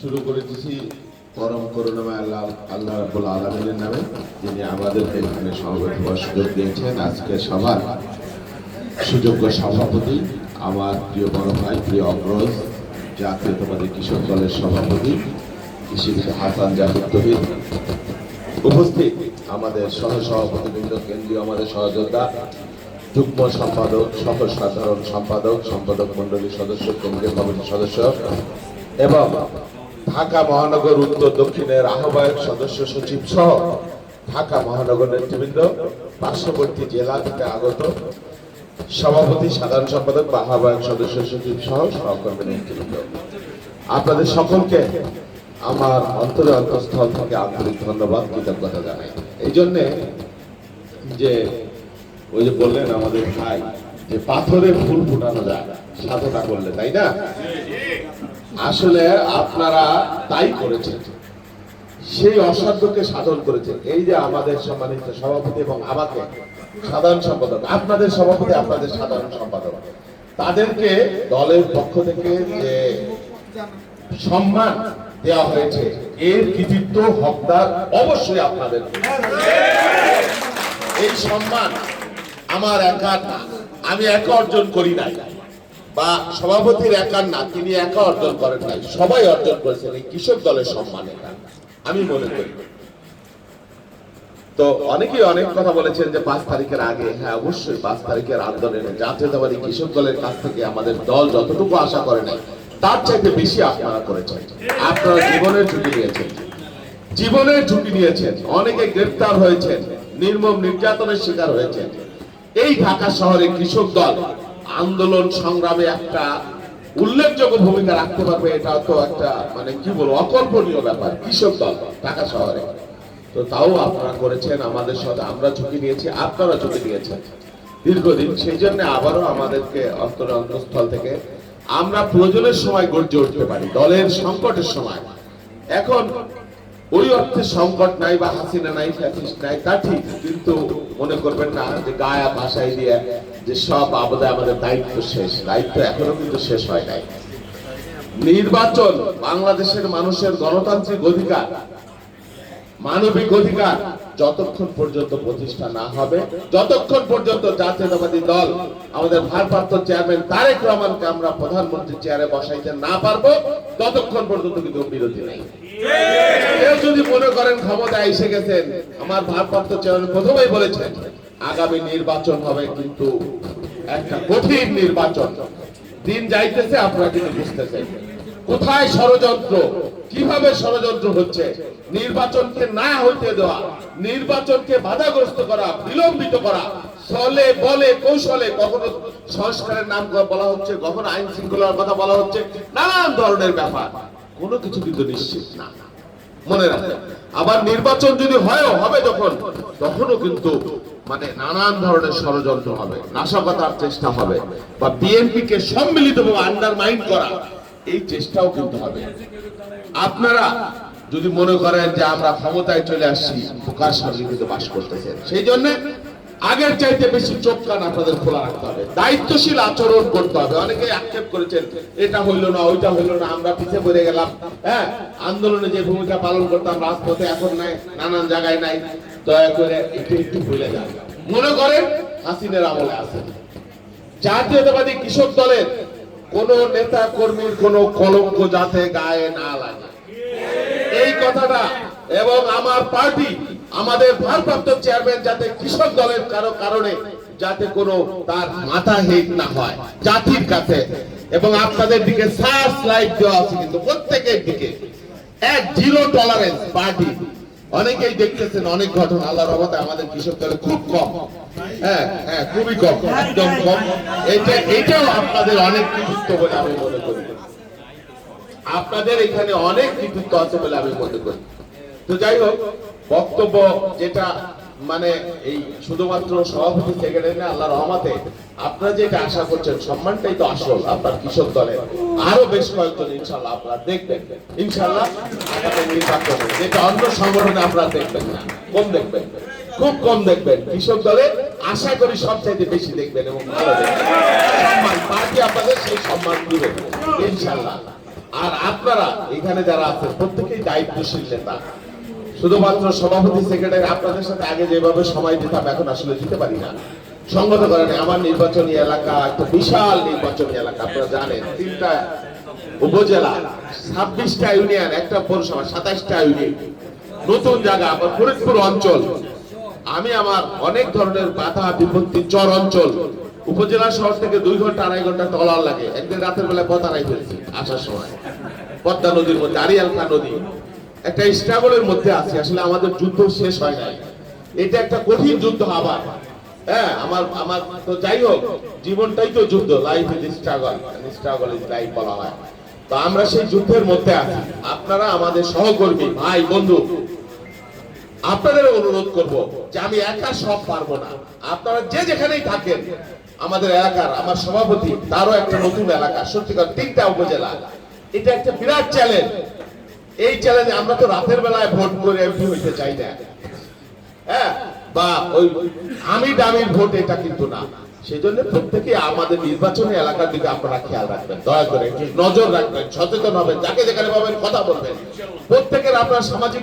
শুরু করে দিছি পরম করুণাময় আল্লাহ আল্লাহ রাব্বুল আলামিনের নামে, যিনি আমাদেরকে এখানে সমবেত হওয়ার সুযোগ দিয়েছেন। আজকে সবার সুযোগ্য সভাপতি আমার প্রিয় বড় ভাই, প্রিয় অগ্রজ জাতীয়তাবাদী কৃষক দলের সভাপতি, কৃষিবিদ হাসান জাহিদ তহিদ উপস্থিত। আমাদের সহ সভাপতিবৃন্দ কেন্দ্রীয় আমাদের সহযোদ্ধা, যুগ্ম সম্পাদক সহ সাধারণ সম্পাদক সম্পাদক মন্ডলীর সদস্য, কেন্দ্রীয় কমিটির সদস্য এবং ঢাকা মহানগর উত্তর দক্ষিণের আহ্বায়ক সদস্য সচিব সহ ঢাকা মহানগর নেতৃবৃন্দ, পার্শ্ববর্তী জেলা থেকে আগত সভাপতি, সাধারণ সম্পাদক বা আহ্বায়ক সদস্য সচিব সহ সহকর্মী নেতৃবৃন্দ। আপনাদের সকলকে আমার অন্তরে অন্তঃস্থল থেকে আন্তরিক ধন্যবাদ, কৃতজ্ঞতা জানাই। এই জন্যে যে ওই যে বললেন আমাদের ভাই, যে পাথরে ফুল ফুটানো যায়, সাধনা করলে, তাই না? আসলে আপনারা তাই করেছেন। সেই অসাধ্যকে সাধন করেছেন। এই যে আমাদের সম্মানিত সভাপতি এবং আমাকে সাধারণ সম্পাদক, আপনাদের সভাপতি, আপনাদের সাধারণ সম্পাদক, তাদেরকে দলের পক্ষ থেকে যে সম্মান দেওয়া হয়েছে। এর কৃতিত্ব হকদার অবশ্যই আপনাদের এই সম্মান আমার একার না। আমি একা অর্জন করি নাই। বা সভাপতির একার না, তিনি একা অর্জন করেন নাই। সবাই অর্জন করেছেন এই কৃষক দলের সম্মান। এটা আমি মনে করি। তো অনেকেই অনেক কথা বলেছেন যে পাঁচ তারিখের আগে। হ্যাঁ অবশ্যই পাঁচ তারিখের আন্দোলনে। জাতীয়তাবাদী কৃষক দলের কাছ থেকে আমাদের দল যতটুকু আশা করে নাই তার চাইতে বেশি আপনারা করেছেন। আপনারা জীবনের ঝুঁকি নিয়েছেন। জীবনের ঝুঁকি নিয়েছেন। অনেকে গ্রেফতার হয়েছেন, নির্মম নির্যাতনের শিকার হয়েছেন। এই ঢাকা শহরে কৃষক দল আন্দোলন সংগ্রামে একটা উল্লেখযোগ্য ভূমিকা রাখতে পারবে, এটা তো একটা মানে কি বলব, অকল্পনীয় ব্যাপার, কৃষক দল ঢাকা শহরে। তো তাও আপনারা করেছেন, আমাদের সাথে আমরা ঝুঁকি নিয়েছি, আপনারা ঝুঁকি নিয়েছেন। দীর্ঘদিন সেই জন্য আবারও আমাদেরকে অন্তর অন্তঃস্থল থেকে আমরা প্রয়োজনের সময় গর্জে উঠতে পারি, দলের সংকটের সময়। এখন ওই অর্থে সংকট নাই বা হাসিনা নাই নাই, তা ঠিক, কিন্তু মনে করবেন না যে গায়া ভাষায় দিয়ে যে সব আবদে আমাদের দায়িত্ব শেষ, দায়িত্ব এখনও কিন্তু শেষ হয় নাই। নির্বাচন বাংলাদেশের মানুষের গণতান্ত্রিক অধিকার, মানবিক অধিকার যতক্ষণ পর্যন্ত প্রতিষ্ঠা না হবে, যতক্ষণ পর্যন্ত জাতীয়তাবাদী দল আমাদের ভারপ্রাপ্ত চেয়ারম্যান তারেক রহমানকে আমরা প্রধানমন্ত্রী চেয়ারে বসাইতে না পারব, ততক্ষণ পর্যন্ত কিন্তু বিরতি নেই। কেউ যদি মনে করেন ক্ষমতা এসে গেছেন, আমার ভারপ্রাপ্ত চেয়ারম্যান প্রথমেই বলেছেন, আগামী নির্বাচন হবে কিন্তু একটা কঠিন নির্বাচন। দিন যাইতেছে, আপনারা কিন্তু বুঝতেছেন কোথায় ষড়যন্ত্র? কীভাবে ষড়যন্ত্র হচ্ছে? নির্বাচনকে না হইতে দেওয়া, নির্বাচনকে বাধাগ্রস্ত করা, বিলম্বিত করা ছলে বলে কৌশলে কখনো সংস্কারের নাম বলা হচ্ছে, কখনো আইন শৃঙ্খলার কথা বলা হচ্ছে, নানান ধরনের ব্যাপার। কোনো কিছু কিন্তু নিশ্চিত না। মনে রাখবেন আবার নির্বাচন যদি হয়ও, হবে যখন, তখনও কিন্তু মানে নানান ধরনের ষড়যন্ত্র হবে, নাশকতার চেষ্টা হবে, বা বিএনপি কে সম্মিলিতভাবে আন্ডারমাইন্ড করা এই চেষ্টাও কিন্তু হবে। আপনারা যদি মনে করেন যে আমরা ক্ষমতায় চলে আসছি প্রকাশ কিন্তু বাস করতেছেন। সেই জন্য আগের চাইতে বেশি চোখ কান আপনাদের খোলা রাখতে হবে। দায়িত্বশীল আচরণ করতে হবে। অনেকে আক্ষেপ করেছেন, এটা হইল না, ওইটা হইল না, আমরা পিছিয়ে পড়ে গেলাম। হ্যাঁ আন্দোলনে যে ভূমিকা পালন করতাম, রাজপথে এখন নাই, নানান জায়গায় নাই। দয়া করে একটু একটু ভুলে যান। মনে করেন, হাসিনের আমলে আছে জাতীয়তাবাদী কৃষক দলের কোন নেতা কর্মীর কোন কলঙ্ক যাতে গায়ে না লাগে। এই কথাটা এবং আমার পার্টি, আমাদের ভারপ্রাপ্ত চেয়ারম্যান যাতে কৃষক দলের কারও কারণে যাতে কোনো তার মাথা হেট না হয়, জাতির কাছে। এবং আপনাদের দিকে সার্চ লাইট দেওয়া আছে কিন্তু প্রত্যেকের দিকে। এক জিরো টলারেন্স পার্টি। অনেকেই দেখতেছেন অনেক ঘটনা, আল্লাহর রহমতে আমাদের কৃষক দলে খুব কম। হ্যাঁ হ্যাঁ খুবই কম, একদম কম। এটা, এটাও আপনাদের অনেক কৃতিত্ব বলে আমি মনে করি। আপনাদের এখানে অনেক কৃতিত্ব আছে বলে আমি মনে করি। তো যাই হোক, বক্তব্য যেটা মানে এই শুধুমাত্র সভাপতি সেক্রেটারি না আল্লাহ রহমাতে আপনারা যেটা আশা করছেন, সম্মানটাই তো আসল, আপনার কৃষক দলের। আরও বেশ কয়েকজন ইনশাল্লাহ আপনারা দেখবেন। ইনশাল্লাহ যেটা অন্য সংগঠনে আপনারা দেখবেন না, কম দেখবেন। খুব কম দেখবেন। কৃষক দলে আশা করি সবচাইতে বেশি দেখবেন এবং ভালো দেখবেন। সম্মান, পার্টি আপনাদের সেই সম্মান দিবে ইনশাল্লাহ আর আপনারা এখানে যারা আছেন, প্রত্যেকেই দায়িত্বশীল নেতা। শুধুমাত্র সভাপতি সেক্রেটারি আপনাদের সাথে আগে যেভাবে সময় দিতাম, এখন আসলে দিতে পারি না। সংগত করেন আমার নির্বাচনী এলাকা একটা বিশাল নির্বাচনী এলাকা, আপনারা জানেন, তিনটা উপজেলা, ছাব্বিশটা ইউনিয়ন, একটা পৌরসভা, সাতাশটা ইউনিয়ন। নতুন জায়গা, আমার ফরিদপুর অঞ্চল। আমি আমার অনেক ধরনের বাধা, বিপত্তি, চর অঞ্চল। উপজেলা শহর থেকে দুই ঘণ্টা, আড়াই ঘণ্টা টলার লাগে। একদিন রাতের বেলায় পথ হারাই ফেলছি আসার সময়। পদ্মা নদীর মধ্যে আরিয়াল খান নদী। একটা স্ট্রাগলের মধ্যে আছে, আসলে আমাদের যুদ্ধ শেষ হয় নাই। এটা একটা কঠিন যুদ্ধ আবার। হ্যাঁ আমার আমার, তো যাই হোক, জীবনটাই তো যুদ্ধ। Life is struggle struggle is life বলা হয়। তো আমরা সেই যুদ্ধের মধ্যে আছি। আপনারা আমাদের সহকর্মী, ভাই, বন্ধু আপনাদের অনুরোধ করব যে আমি একা সব পারব না। আপনারা যে যেখানেই থাকেন, আমাদের এলাকার, আমার সভাপতি, তারও একটা নতুন এলাকা, সত্যিকার তিনটা উপজেলা। এটা একটা বিরাট চ্যালেঞ্জ এই চ্যালেঞ্জ আমরা তো রাতের বেলায় ভোট করে এমপি হইতে চাই না। হ্যাঁ? বা ওই আমি দামি ভোট এটা কিন্তু না। সেই জন্য প্রত্যেকে আমাদের নির্বাচনী এলাকার দিকে আপনারা খেয়াল রাখবেন। দয়া করে নজর রাখবেন, সচেতন হবেন, যাকে যেখানে পাবেন কথা বলবেন। প্রত্যেকের আপনার সামাজিক